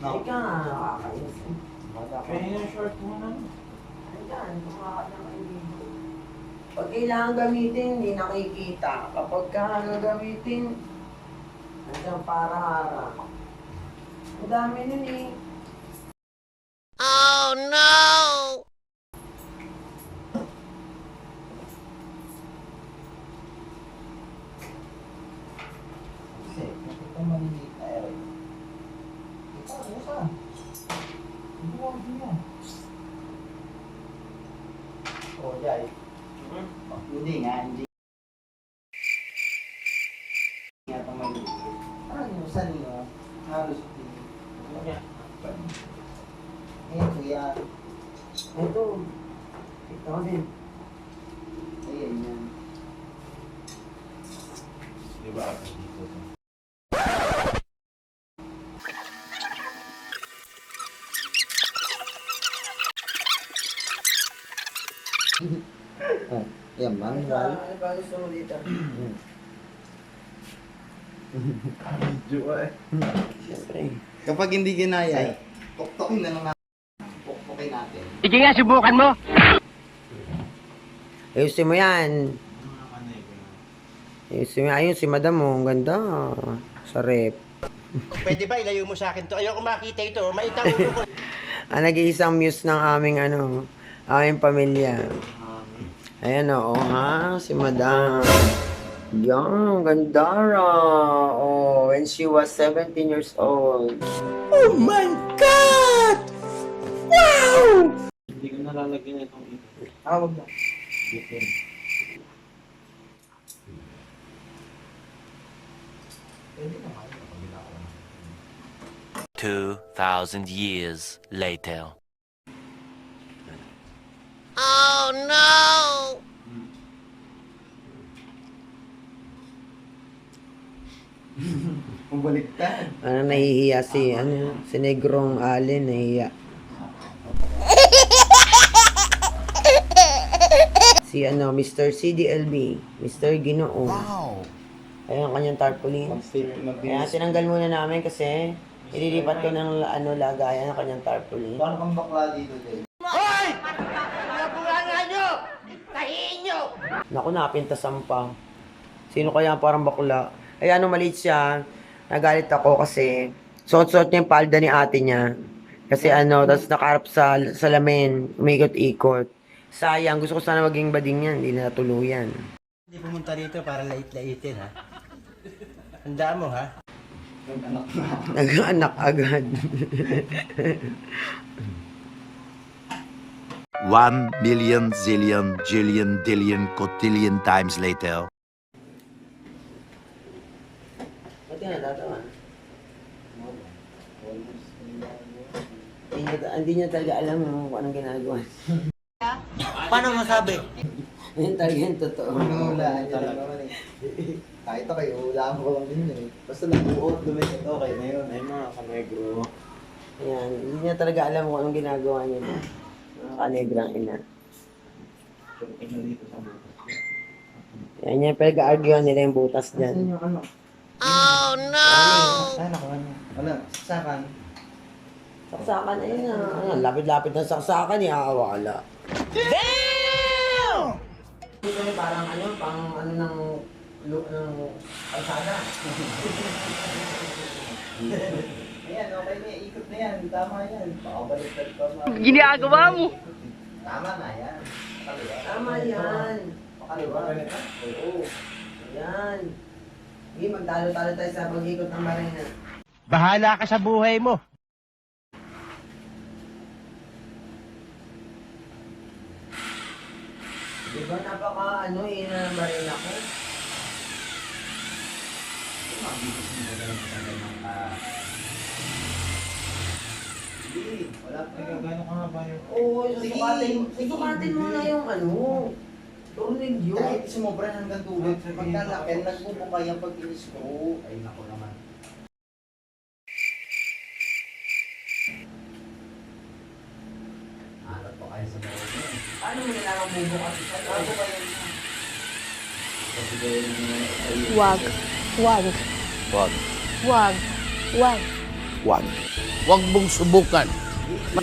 Ito, ang hook. No. Ika nga, nakakainis. Kaya yung short mo na. Ayan, kaibigan. Pag kailangan gamitin, hindi nakikita. Kapag ka gagamitin, nandiyan para hara. Ang dami nun eh. Kasi, ito maliliit na ere. Ito, isa. Hindi mo hindi yan. Oh, jay. Oh, Hindi nga, hindi. Nga itong maliliit. Parang yung sa niyo, halos hindi. Eh, kuya. Ito. Ito din. Ayan yan. Di ba ako dito? Manual. Ano ba gusto mo dito? Video eh. Siyempre. Kapag hindi ginaya, tuktokin na lang natin. Tuktokin natin. Sige nga, subukan mo. Ayusin mo yan. Ko na. Ayusin mo. Ayun, si madam mo. Ang ganda. Sa rep. Pwede ba ilayo mo sa akin to? Ayoko makita ito. Maitang ulo ko. Ang nag-iisang muse ng aming ano, aming pamilya. Ayan o, oh, ha? Si madam. Yan, ganda ra. Oh, when she was 17 years old. Oh my God! Wow! Hindi ko nalalagyan itong ito. Ah, wag na. Bitin. Two thousand years later. Ano, nahihiya si, ano, si Negrong Allen, nahihiya. si, ano, Mr. CDLB, Mr. Ginoo. Wow! Ayun ang kanyang tarpaulin. Kaya tinanggal muna namin kasi ililipat ko ng ano, lagayan ng kanyang tarpaulin. Paano kang bakla dito, Jay? Hoy! Mga bunganga nyo! Tahiin nyo! Naku, napintasan pa. Sino kaya parang bakla? Ay, ano, maliit siya. Nagalit ako kasi suot-suot niya yung palda ni ate niya. Kasi ano, tapos nakarap sa salamin, umikot-ikot. Sayang, gusto ko sana maging bading yan, hindi na natuluyan. Hindi pumunta dito para lait-laitin ha. Handa mo ha. Nag-anak na. Nag-anak agad. One million zillion jillion dillion cotillion times later. Yan natatawa? Hindi niya, hindi niya talaga alam kung anong ginagawa. Paano masabi? Ayun talaga yung totoo. Hulaan niya lang naman eh. Kahit ako kayo, hulaan ko lang din yun eh. Basta nabuot, lumikit, okay na yun. Ay mga kanegro. Ayan, hindi niya talaga alam kung anong ginagawa niya. Mga kanegrang ina. Na butas. Yan yan, pinag-arguan nila yung butas dyan. yung ano? Saan ako ano? Ano? Sakan? Saksakan, ayun na. Lapit-lapit ng saksakan, iakawala. Damn! Ito ay parang ano, pang ano ng lu- ng kalsada. Ayan, okay na. Ikot na yan. Tama yan. Pakabaliktad pa. Ginagawa mo. Tama na yan. Pakaliwa. Tama yan. Pakaliwa. Oo. Ayan. Hindi, magtalo-talo tayo sa pag-ikot ng marina. Bahala ka sa buhay mo. Di ba napaka ano eh, na marina ko? Hindi. Wala pa gano'n ka nga ba yung... Oo, susukatin, susukatin mo na yung ano. Tornilyo. Kahit sumobra hanggang tulad, pagkalaki, nagbubuka yung pag-inis ko. Ay, nako naman. Alat pa kayo sa bawal mo. Paano mo nalaman bubukas? Bago pa yun. Wag. Wag. Wag. Wag. One. Huwag. Huwag mong subukan. Ikaw,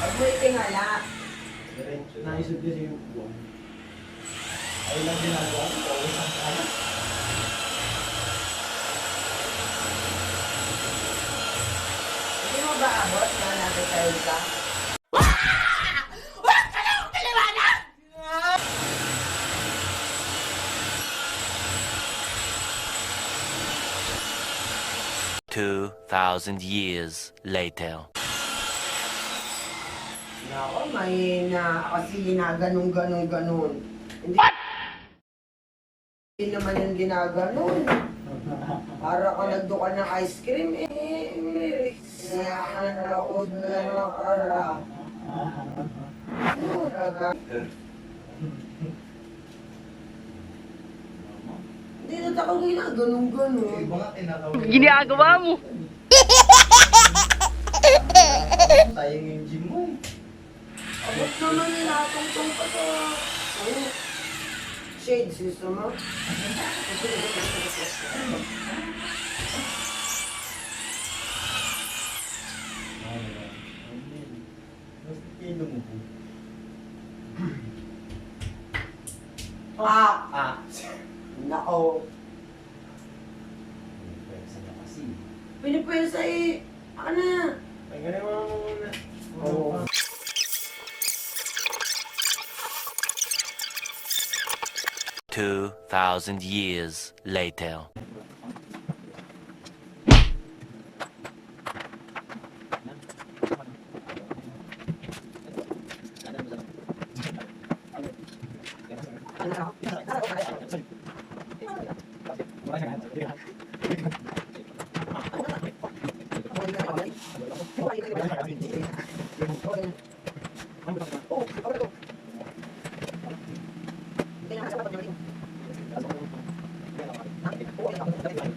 Pag mo itingala, Naisip kasi yung buwan. Ay lang ginagawa ko. Always ang kaya. hindi mo ba abot na natin tayo ka? Two thousand years later. Nako, mahina kasi ginaganong ganon ganon. Hindi Hindi naman yung ginaganon. Para ka nagdukal ng ice cream, eh, siya ang laod na nakara. Hindi na ako ginaganong ganon. Ginagawa mo. Sayang yung gym mo eh. Naman nilatong-tong pa sa... Ano? Shades, gusto mo? Ah! Ah! Nako. Pwesa na kasi. Pinipwesa eh. Ano na? Ay, ganun mo muna. Oo. Two thousand years later.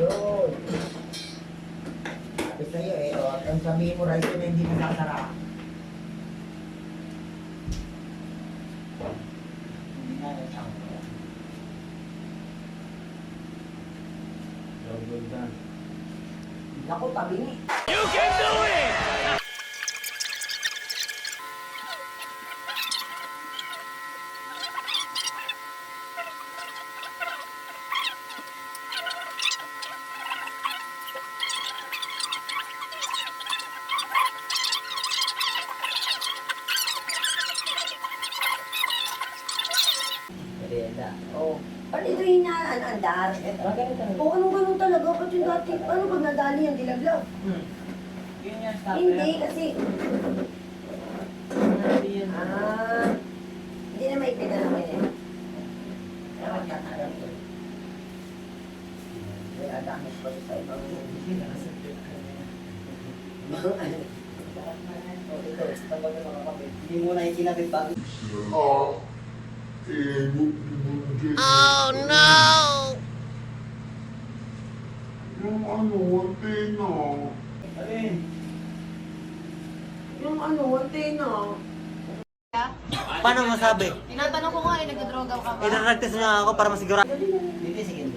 Yun. Sabi sa'yo eh, o, ang sabihin mo rice na hindi nasasara. Hindi na yan siyang. Double done. Naku, tabingi. Merienda. Oh. Ba't ito yung inaandar? Ah, ganito. O ano ganun talaga? Ba't yung dati, ano pag nadali yung dilaglag? Yun yan, snapper. Hindi kasi, Hindi yan. ah, hindi na may pinanaman yan. Kaya magkakaroon ko. May adamis pa sa ibang Ito, tambal ng mga kapit. Hindi mo na ikinabit bago. Oh no! Alin? Yung ano, antena. Paano masabi? Tinatanong ko nga eh, nagdodroga ka ba? Ilaragtas nga ako para masigurado. Hindi, sige.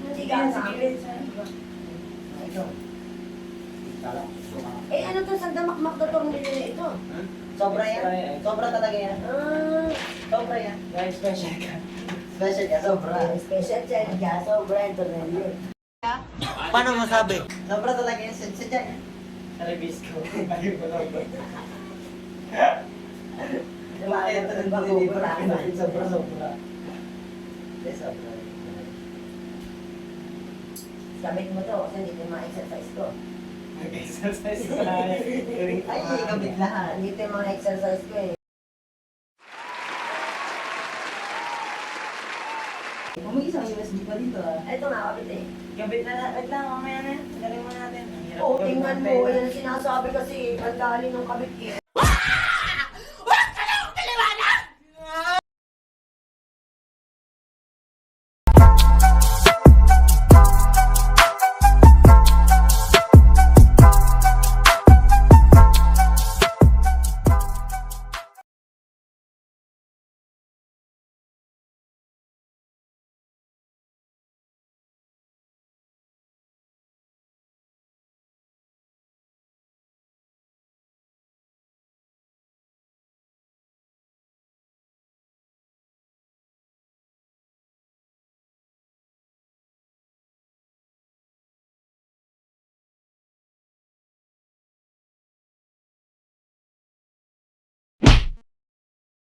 Hindi ka namin. Ito. Tala. Eh ano to sa damakmak na tornilyo na ito? Sobra yan. Sobra talaga yan. Ah, Sobra yan. Guys, special ka. Special ka, sobra. special check ka, sobra yung tornilyo. Paano masabi? Sobra talaga yan. Sadya yan. Talibis ko. Ayun ko lang. Bakit ito nang Sobra. Sobra, sobra. Hindi, sobra. Gamit mo to kasi hindi ko ma-exercise ko. Na yan. Ay. Hindi ko yung mga exercise ko eh. May isang USB pa dito ah. Ito nga, kapit eh. Gabit na lahat lang, mamaya na yan. Galing mo natin. Ang hirap Oo, gawin tingnan natin. mo. Yan ang sinasabi kasi, ang dali ng kabit eh.